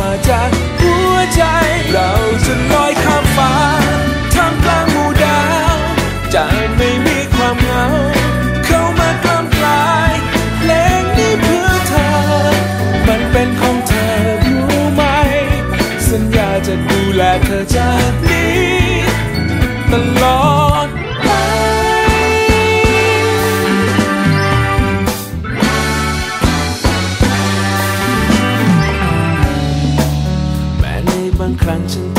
มาจากหัวใจ เราจะลอยข้ามฟ้าท่ามกลางหมู่ดาวจะไม่มีความเหงา เข้ามากล้ำกลายเพลงนี้เพื่อเธอ มันเป็นของเธอรู้ไหม สัญญาจะดูแลเธอจากนี้ ตลอด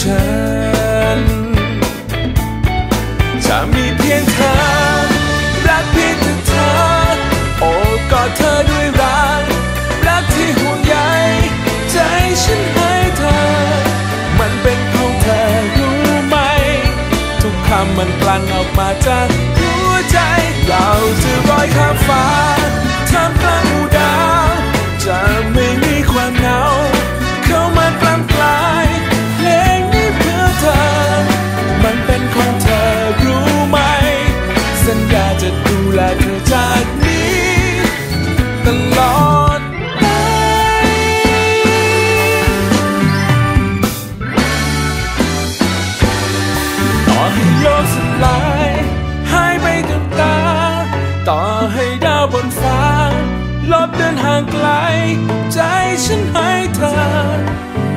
ฉัน จะมีเพียงเธอ รักเพียงแต่เธอ โอบกอดเธอด้วยรัก รักที่ห่วงใยใจฉันให้เธอ มันเป็นของเธอรู้ไหม ทุกคำมันกลั่นออกมาจากหัวใจ เราจะลอยข้ามฟ้าท่ามกลาง ลบเดินห่างไกล ใจฉันให้เธอ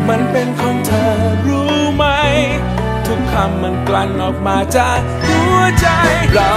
มันเป็นของเธอรู้ไหม ทุกคำมันกลั่นออกมาจากหัวใจเรา